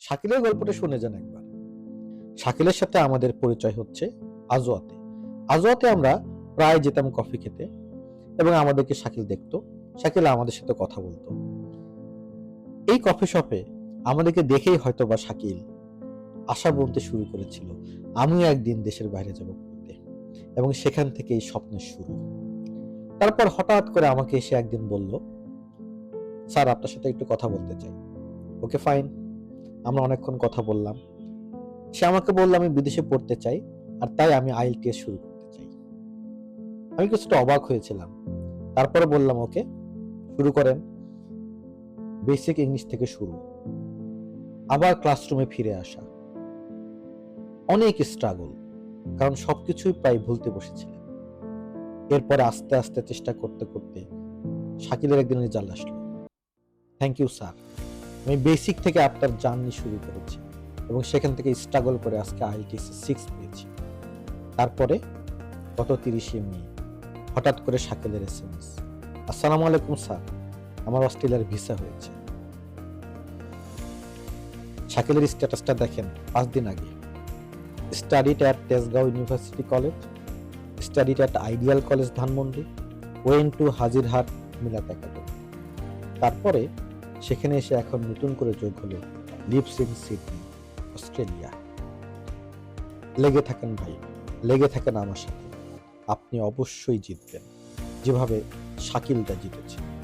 শাকিলের গল্পটা শুনে যান একবার। শাকিলের সাথে আমাদের পরিচয় হচ্ছে আজোয়াতে আজোয়াতে আমরা প্রায় যেতাম কফি খেতে এবং আমাদেরকে শাকিল দেখতো। শাকিল আমাদের সাথে কথা বলতো। এই কফি শপে আমাদেরকে দেখেই হয়তো বা শাকিল আশা বলতে শুরু করেছিল আমিও একদিন দেশের বাইরে যাব পড়তে এবং সেখান থেকে এই স্বপ্নের শুরু। তারপর হঠাৎ করে আমাকে এসে একদিন বলল স্যার আপনার সাথে একটু কথা বলতে চাই। Okay fine. আমরা অনেকক্ষণ কথা বললাম। সে আমাকে বলল, আমি বিদেশে পড়তে চাই, আর তাই আমি আইএলটিএস শুরু করতে চাই। আমি কিছুটা অবাক হয়েছিলাম। তারপরে বললাম, ওকে, শুরু করেন। বেসিক ইংলিশ থেকে শুরু। আবার ক্লাসরুমে ফিরে আসা। অনেক স্ট্রাগল, কারণ সবকিছুই প্রায় ভুলতে বসেছিলেন। এরপরে আস্তে আস্তে চেষ্টা করতে করতে শাকিলের একদিন রেজাল্ট আসলো। Thank you, sir. আমি বেসিক থেকে আপনার জার্নি শুরু করেছি এবং সেখান থেকে স্ট্রাগল করে আজকে আইটিএস সিক্স পেয়েছি। তারপরে গত তিরিশে মে, হঠাৎ করে শাকিলের এস এম এস আসসালামু আলাইকুম, স্যার। আমার অস্ট্রেলিয়ার ভিসা হয়েছে। শাকিলের স্ট্যাটাসটা দেখেন, পাঁচ দিন আগে। Studied at Tejgaon university college studied at ideal college Dhanmondi went to Hajirhat Millat academy তারপরে সেখানে এসে এখন নতুন করে যোগ হলো লিপস সিডনি, অস্ট্রেলিয়া। লেগে থাকেন ভাই, লেগে থাকেন আমার সাথে। আপনি অবশ্যই জিতবেন। যেভাবে শাকিলটা জিতেছে।